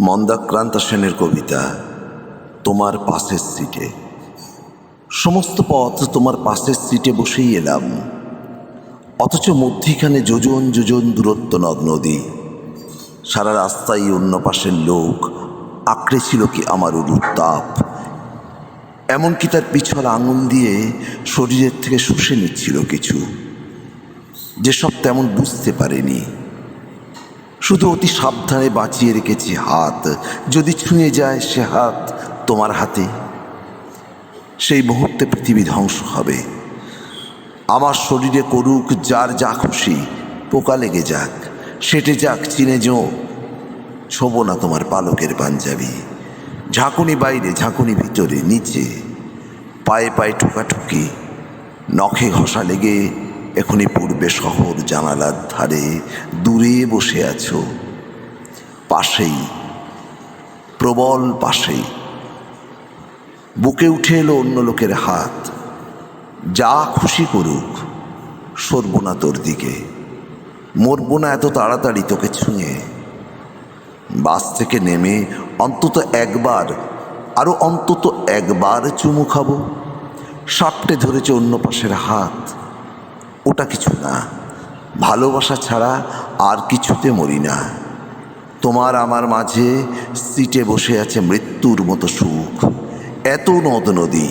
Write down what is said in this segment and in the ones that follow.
মন্দাক্রান্ত সেনের কবিতা, তোমার পাশের সিটে। সমস্ত পথ তোমার পাশের সিটে বসেই এলাম। অথচ মধ্যিখানে যোজন যোজন দূরত্ব নদ নদী। সারা রাস্তায় অন্য পাশের লোক, আঁকড়ে ছিল কি আমার উত্তাপ এমনকি তার পিছল আঙুল দিয়ে শরীরের থেকে শুষে নিচ্ছিল কিছু। যেসব তেমন বুঝতে পারেনি। শুধু অতি সাবধানে বাঁচিয়ে রেখেছি হাত। যদি ছুঁয়ে যায় সে হাত তোমার হাতে। সেই মুহূর্তে পৃথিবী ধ্বংস হবে। আমার শরীরে করুক, যার যা খুশি, পোকা লেগে যাক। সেটে যাক, চিনে যো ছোবো না তোমার পালকের পাঞ্জাবি। ঝাঁকুনি বাইরে, ঝাঁকুনি ভিতরে, নিচে। পায়ে পায়ে ঠোকাঠুকি, নখে ঘষা লেগে এখনই পূর্বে শহর জানালার ধারে দূরে বসে আছো। পাশেই, প্রবল পাশেই। বুকে উঠে এলো অন্য লোকের হাত। যা খুশি করুক, সরব না তোর দিকে। মরবো না এত তাড়াতাড়ি তোকে ছুঁয়ে। বাস থেকে নেমে অন্তত একবার আরও অন্তত একবার চুমু খাব। সাপটে ধরেছে অন্য পাশের হাত। ওটা কিছু না। ভালোবাসা ছাড়া আর কিছুতে মরি না। তোমার আমার মাঝে সিটে বসে আছে মৃত্যুর মতো সুখ। এত নদ নদী,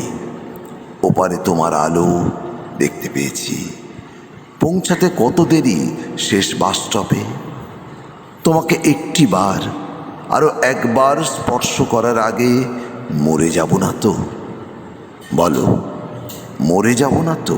ওপারে তোমার আলো দেখতে পেয়েছি। পৌঁছাতে কত দেরি শেষ বাস স্টপে? তোমাকে একটি বার আরও একবার স্পর্শ করার আগে মরে যাব না তো? বলো, মরে যাব না তো?